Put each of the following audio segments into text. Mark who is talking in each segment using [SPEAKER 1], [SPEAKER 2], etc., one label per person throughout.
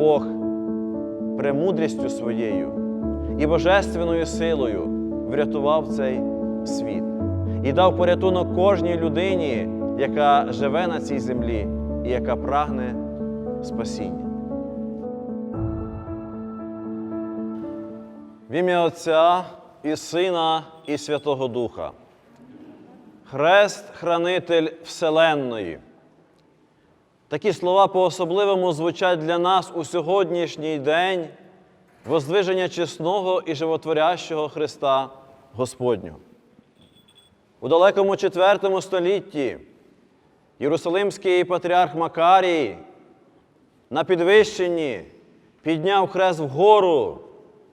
[SPEAKER 1] Бог премудрістю своєю і божественною силою врятував цей світ і дав порятунок кожній людині, яка живе на цій землі і яка прагне спасіння. В ім'я Отця і Сина, і Святого Духа. Хрест хранитель Вселенної. Такі слова по-особливому звучать для нас у сьогоднішній день воздвиження чесного і животворящого Христа Господнього. У далекому IV столітті Єрусалимський патріарх Макарій на підвищенні підняв хрест вгору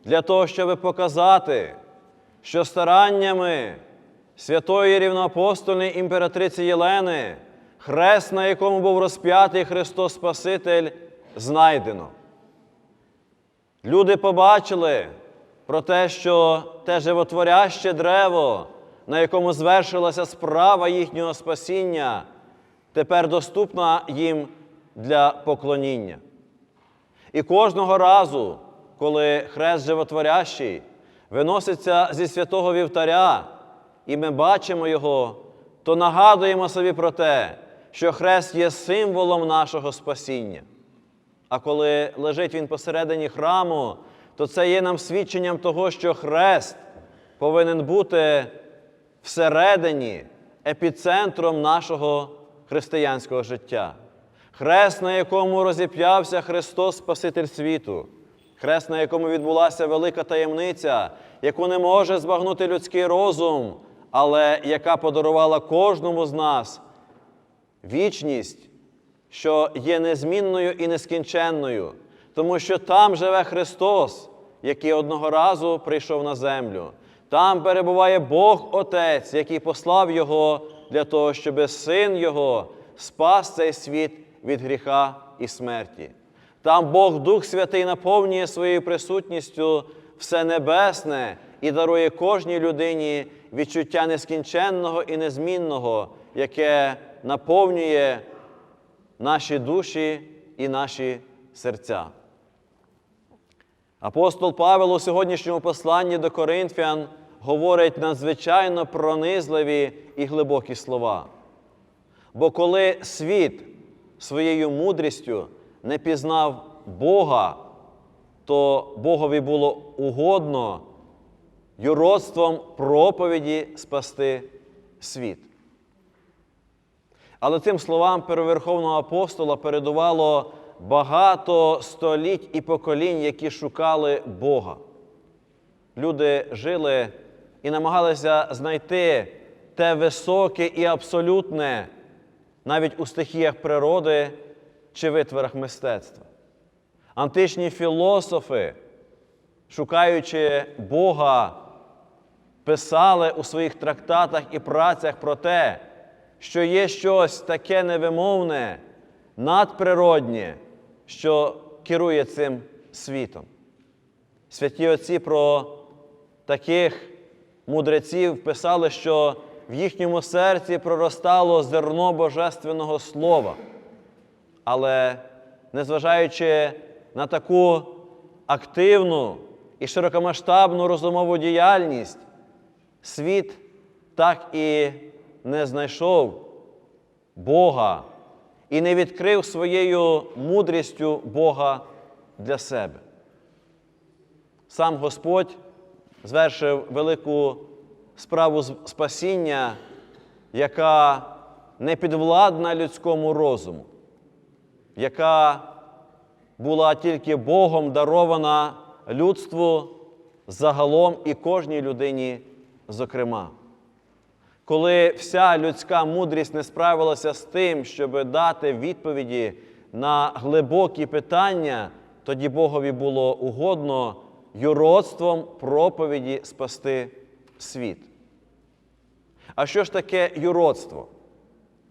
[SPEAKER 1] для того, щоб показати, що стараннями святої рівноапостольної імператриці Єлени, хрест, на якому був розп'ятий Христос Спаситель, знайдено. Люди побачили про те, що те животворяще древо, на якому звершилася справа їхнього спасіння, тепер доступна їм для поклоніння. І кожного разу, коли хрест животворящий виноситься зі святого вівтаря, і ми бачимо його, то нагадуємо собі про те, що хрест є символом нашого спасіння. А коли лежить він посередині храму, то це є нам свідченням того, що хрест повинен бути всередині епіцентром нашого християнського життя. Хрест, на якому розіп'явся Христос Спаситель світу, хрест, на якому відбулася велика таємниця, яку не може збагнути людський розум, але яка подарувала кожному з нас вічність, що є незмінною і нескінченною, тому що там живе Христос, який одного разу прийшов на землю. Там перебуває Бог Отець, який послав Його для того, щоб син Його спас цей світ від гріха і смерті. Там Бог Дух Святий наповнює своєю присутністю все небесне і дарує кожній людині відчуття нескінченного і незмінного, яке наповнює наші душі і наші серця. Апостол Павел у сьогоднішньому посланні до Коринфян говорить надзвичайно пронизливі і глибокі слова. Бо коли світ своєю мудрістю не пізнав Бога, то Богові було угодно юродством проповіді спасти світ. Але цим словам первоверховного апостола передувало багато століть і поколінь, які шукали Бога. Люди жили і намагалися знайти те високе і абсолютне навіть у стихіях природи чи витворах мистецтва. Античні філософи, шукаючи Бога, писали у своїх трактатах і працях про те, що є щось таке невимовне, надприроднє, що керує цим світом. Святі отці про таких мудреців писали, що в їхньому серці проростало зерно Божественного Слова. Але незважаючи на таку активну і широкомасштабну розумову діяльність, світ так і не знайшов Бога і не відкрив своєю мудрістю Бога для себе. Сам Господь звершив велику справу спасіння, яка не підвладна людському розуму, яка була тільки Богом дарована людству загалом і кожній людині, зокрема. Коли вся людська мудрість не справилася з тим, щоб дати відповіді на глибокі питання, тоді Богові було угодно юродством проповіді спасти світ. А що ж таке юродство?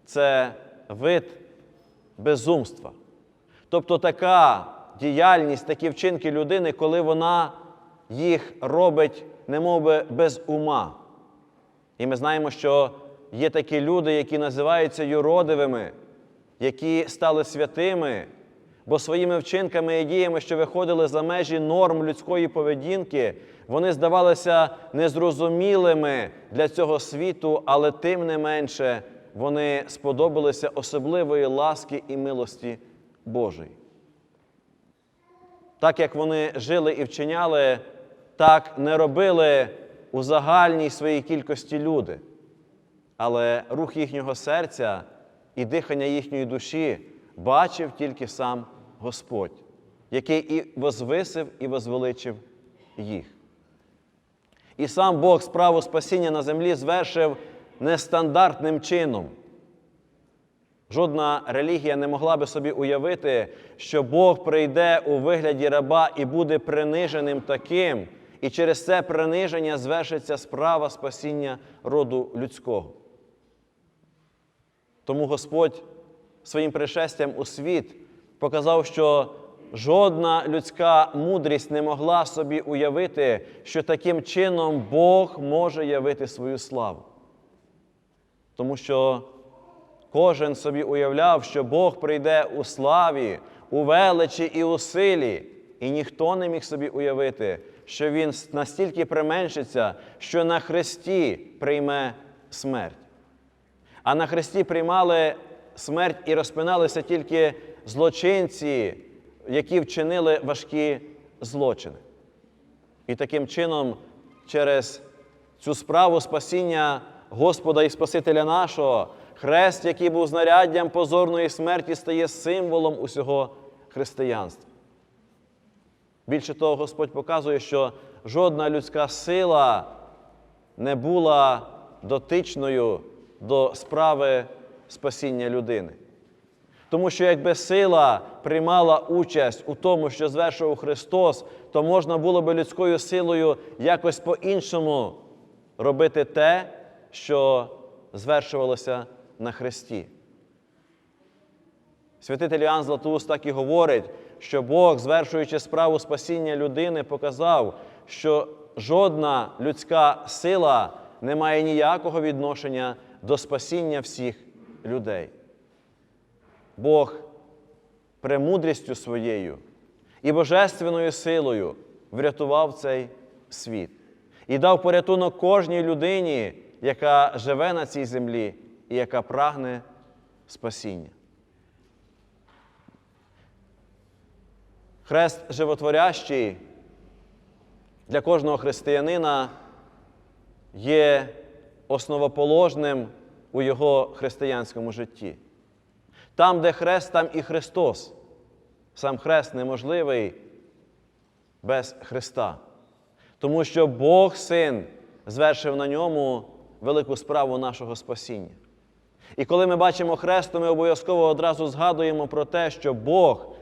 [SPEAKER 1] Це вид безумства. Тобто така діяльність, такі вчинки людини, коли вона їх робить, немов би, без ума. І ми знаємо, що є такі люди, які називаються юродивими, які стали святими, бо своїми вчинками і діями, що виходили за межі норм людської поведінки, вони здавалися незрозумілими для цього світу, але тим не менше вони сподобалися особливої ласки і милості Божої. Так як вони жили і вчиняли, так не робили у загальній своїй кількості люди. Але рух їхнього серця і дихання їхньої душі бачив тільки сам Господь, який і возвисив, і возвеличив їх. І сам Бог справу спасіння на землі звершив нестандартним чином. Жодна релігія не могла би собі уявити, що Бог прийде у вигляді раба і буде приниженим таким, і через це приниження звершиться справа спасіння роду людського. Тому Господь своїм пришестям у світ показав, що жодна людська мудрість не могла собі уявити, що таким чином Бог може явити свою славу. Тому що кожен собі уявляв, що Бог прийде у славі, у величі і у силі, і ніхто не міг собі уявити, що Він настільки применшиться, що на Христі прийме смерть. А на Христі приймали смерть і розпиналися тільки злочинці, які вчинили важкі злочини. І таким чином, через цю справу спасіння Господа і Спасителя нашого, хрест, який був знаряддям позорної смерті, стає символом усього християнства. Більше того, Господь показує, що жодна людська сила не була дотичною до справи спасіння людини. Тому що якби сила приймала участь у тому, що звершував Христос, то можна було би людською силою якось по-іншому робити те, що звершувалося на Христі. Святитель Іоанн Златоуст так і говорить, що Бог, звершуючи справу спасіння людини, показав, що жодна людська сила не має ніякого відношення до спасіння всіх людей. Бог премудрістю своєю і божественною силою врятував цей світ і дав порятунок кожній людині, яка живе на цій землі і яка прагне спасіння. Хрест животворящий для кожного християнина є основоположним у його християнському житті. Там, де хрест, там і Христос. Сам хрест неможливий без Христа. Тому що Бог Син звершив на ньому велику справу нашого спасіння. І коли ми бачимо хрест, то ми обов'язково одразу згадуємо про те, що Бог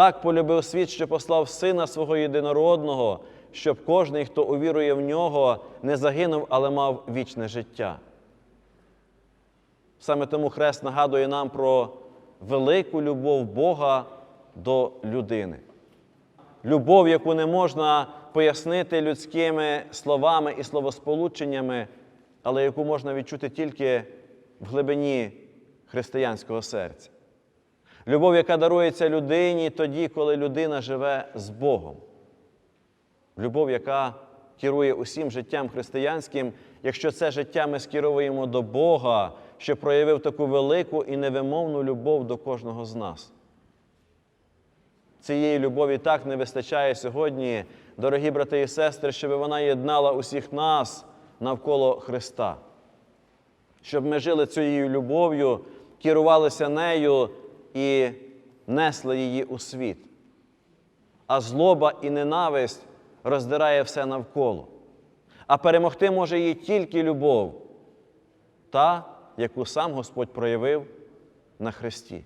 [SPEAKER 1] так полюбив світ, що послав Сина свого єдинородного, щоб кожен, хто увірує в нього, не загинув, але мав вічне життя. Саме тому хрест нагадує нам про велику любов Бога до людини. Любов, яку не можна пояснити людськими словами і словосполученнями, але яку можна відчути тільки в глибині християнського серця. Любов, яка дарується людині тоді, коли людина живе з Богом. Любов, яка керує усім життям християнським, якщо це життя ми скеровуємо до Бога, що проявив таку велику і невимовну любов до кожного з нас. Цієї любові так не вистачає сьогодні, дорогі брати і сестри, щоб вона єднала усіх нас навколо Христа, щоб ми жили цією любов'ю, керувалися нею і несли її у світ. А злоба і ненависть роздирає все навколо. А перемогти може її тільки любов, та, яку сам Господь проявив на Христі.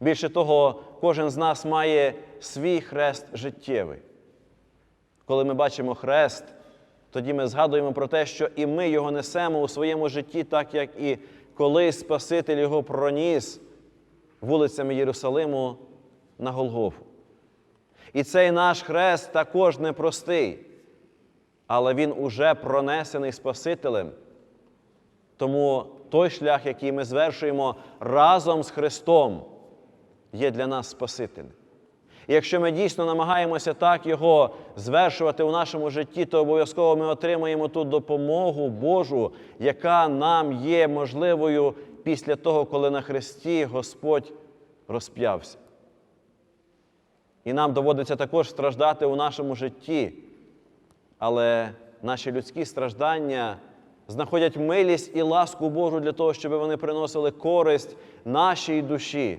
[SPEAKER 1] Більше того, кожен з нас має свій хрест життєвий. Коли ми бачимо хрест, тоді ми згадуємо про те, що і ми його несемо у своєму житті, так як і колись Спаситель його проніс вулицями Єрусалиму на Голгофу. І цей наш хрест також непростий, але він уже пронесений Спасителем. Тому той шлях, який ми звершуємо разом з Христом, є для нас Спасителем. І якщо ми дійсно намагаємося так Його звершувати у нашому житті, то обов'язково ми отримаємо ту допомогу Божу, яка нам є можливою після того, коли на Христі Господь розп'явся. І нам доводиться також страждати у нашому житті, але наші людські страждання знаходять милість і ласку Божу для того, щоб вони приносили користь нашій душі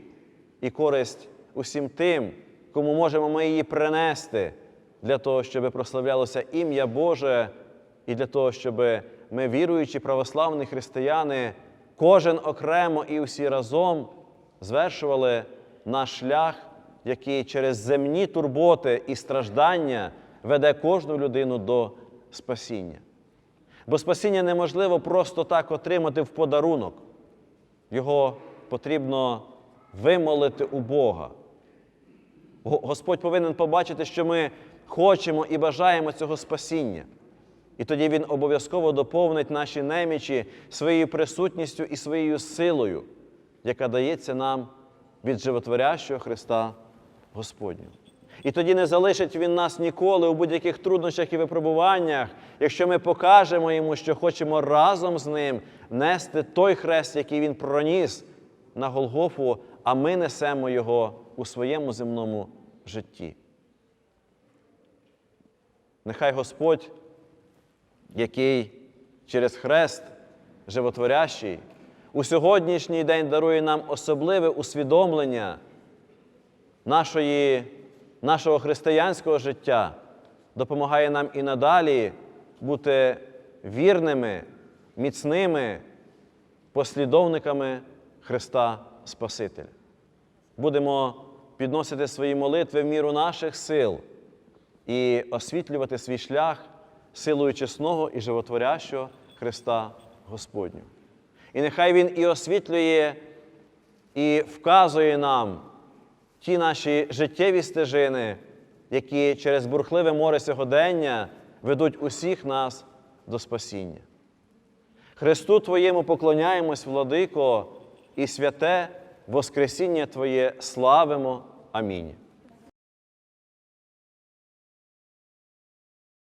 [SPEAKER 1] і користь усім тим, кому можемо ми її принести, для того, щоб прославлялося ім'я Боже, і для того, щоб ми, віруючі православні християни, кожен окремо і усі разом звершували наш шлях, який через земні турботи і страждання веде кожну людину до спасіння. Бо спасіння неможливо просто так отримати в подарунок. Його потрібно вимолити у Бога. Го- Господь повинен побачити, що ми хочемо і бажаємо цього спасіння. І тоді Він обов'язково доповнить наші немічі своєю присутністю і своєю силою, яка дається нам від животворящого Христа Господнього. І тоді не залишить Він нас ніколи у будь-яких труднощах і випробуваннях, якщо ми покажемо йому, що хочемо разом з ним нести той хрест, який він проніс на Голгофу, а ми несемо його у своєму земному житті. Нехай Господь, який через хрест животворящий, у сьогоднішній день дарує нам особливе усвідомлення нашої, нашого християнського життя, допомагає нам і надалі бути вірними, міцними послідовниками Христа Спасителя. Будемо підносити свої молитви в міру наших сил і освітлювати свій шлях силою чесного і животворящого Христа Господнього. І нехай Він і освітлює, і вказує нам ті наші життєві стежини, які через бурхливе море сьогодення ведуть усіх нас до спасіння. Христу Твоєму поклоняємось, владико, і святе Воскресіння Твоє славимо. Амінь.